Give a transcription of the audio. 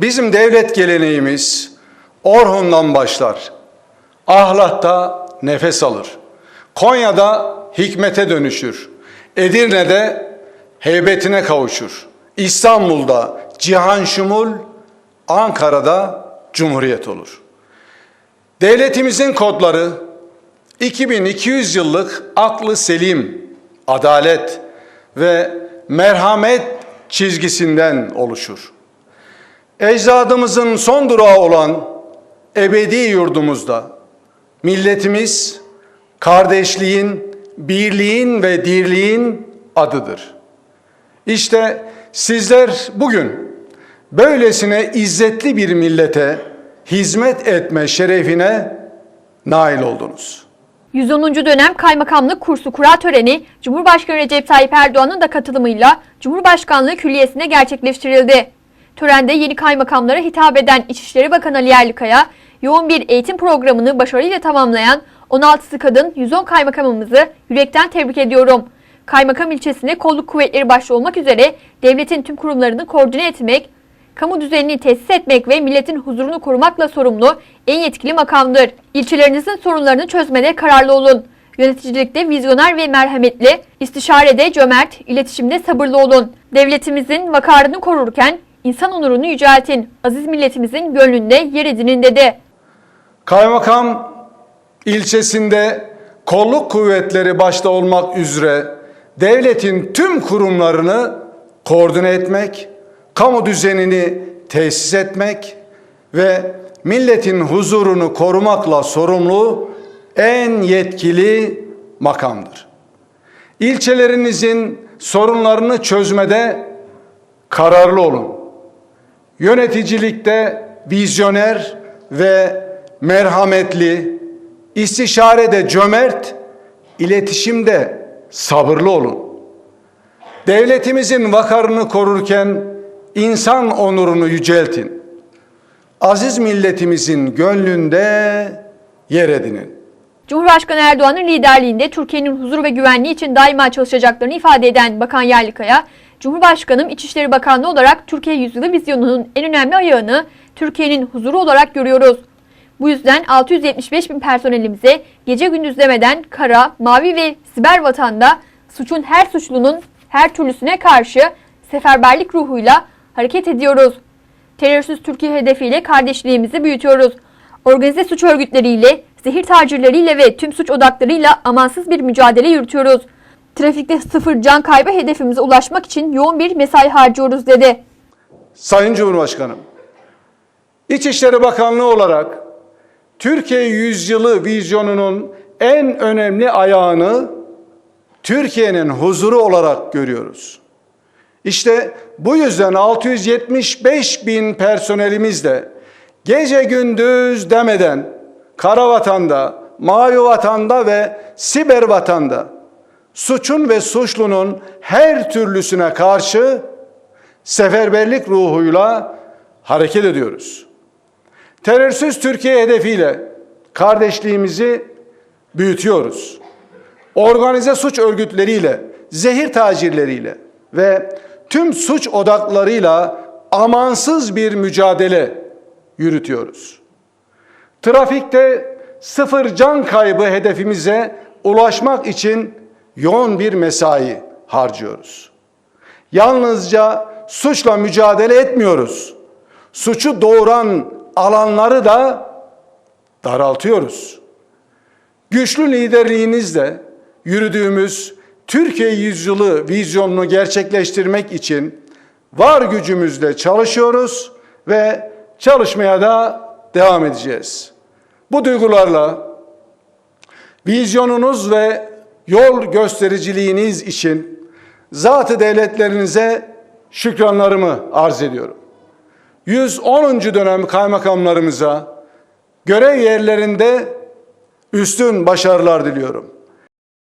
Bizim devlet geleneğimiz Orhun'dan başlar. Ahlat'ta nefes alır. Konya'da hikmete dönüşür. Edirne'de heybetine kavuşur. İstanbul'da cihan şumul, Ankara'da cumhuriyet olur. Devletimizin kodları 2200 yıllık aklı selim, adalet ve merhamet çizgisinden oluşur. Ecdadımızın son durağı olan ebedi yurdumuzda milletimiz kardeşliğin, birliğin ve dirliğin adıdır. İşte sizler bugün böylesine izzetli bir millete hizmet etme şerefine nail oldunuz. 110. dönem kaymakamlık kursu kura töreni Cumhurbaşkanı Recep Tayyip Erdoğan'ın da katılımıyla Cumhurbaşkanlığı Külliyesi'ne gerçekleştirildi. Törende yeni kaymakamlara hitap eden İçişleri Bakanı Ali Yerlikaya, yoğun bir eğitim programını başarıyla tamamlayan 16'sı kadın 110 kaymakamımızı yürekten tebrik ediyorum. Kaymakam ilçesinde kolluk kuvvetleri başta olmak üzere devletin tüm kurumlarını koordine etmek, kamu düzenini tesis etmek ve milletin huzurunu korumakla sorumlu en yetkili makamdır. İlçelerinizin sorunlarını çözmede kararlı olun. Yöneticilikte vizyoner ve merhametli, istişarede cömert, iletişimde sabırlı olun. Devletimizin vakarını korurken insan onurunu yüceltin. Aziz milletimizin gönlünde yer edinin dedi. Kaymakam ilçesinde kolluk kuvvetleri başta olmak üzere devletin tüm kurumlarını koordine etmek, kamu düzenini tesis etmek ve milletin huzurunu korumakla sorumlu en yetkili makamdır. İlçelerinizin sorunlarını çözmede kararlı olun. Yöneticilikte vizyoner ve merhametli, istişarede cömert, iletişimde sabırlı olun. Devletimizin vakarını korurken insan onurunu yüceltin. Aziz milletimizin gönlünde yer edinin. Cumhurbaşkanı Erdoğan'ın liderliğinde Türkiye'nin huzur ve güvenliği için daima çalışacaklarını ifade eden Bakan Yerlikaya, Cumhurbaşkanım İçişleri Bakanlığı olarak Türkiye Yüzyılı vizyonunun en önemli ayağını Türkiye'nin huzuru olarak görüyoruz. Bu yüzden 675 bin personelimize gece gündüz demeden kara, mavi ve siber vatanda suçun her suçlunun her türlüsüne karşı seferberlik ruhuyla hareket ediyoruz. Terörsüz Türkiye hedefiyle kardeşliğimizi büyütüyoruz. Organize suç örgütleriyle, zehir tacirleriyle ve tüm suç odaklarıyla amansız bir mücadele yürütüyoruz. Trafikte sıfır can kaybı hedefimize ulaşmak için yoğun bir mesai harcıyoruz dedi. Sayın Cumhurbaşkanım, İçişleri Bakanlığı olarak Türkiye Yüzyılı vizyonunun en önemli ayağını Türkiye'nin huzuru olarak görüyoruz. İşte bu yüzden 675 bin personelimizle gece gündüz demeden kara vatanda, mavi vatanda ve siber vatanda suçun ve suçlunun her türlüsüne karşı seferberlik ruhuyla hareket ediyoruz. Terörsüz Türkiye hedefiyle kardeşliğimizi büyütüyoruz. Organize suç örgütleriyle, zehir tacirleriyle ve tüm suç odaklarıyla amansız bir mücadele yürütüyoruz. Trafikte sıfır can kaybı hedefimize ulaşmak için yoğun bir mesai harcıyoruz. Yalnızca suçla mücadele etmiyoruz. Suçu doğuran alanları da daraltıyoruz. Güçlü liderliğinizle yürüdüğümüz Türkiye yüzyılı vizyonunu gerçekleştirmek için var gücümüzle çalışıyoruz ve çalışmaya da devam edeceğiz. Bu duygularla vizyonunuz ve yol göstericiliğiniz için zatı devletlerinize şükranlarımı arz ediyorum. 110. dönem kaymakamlarımıza görev yerlerinde üstün başarılar diliyorum.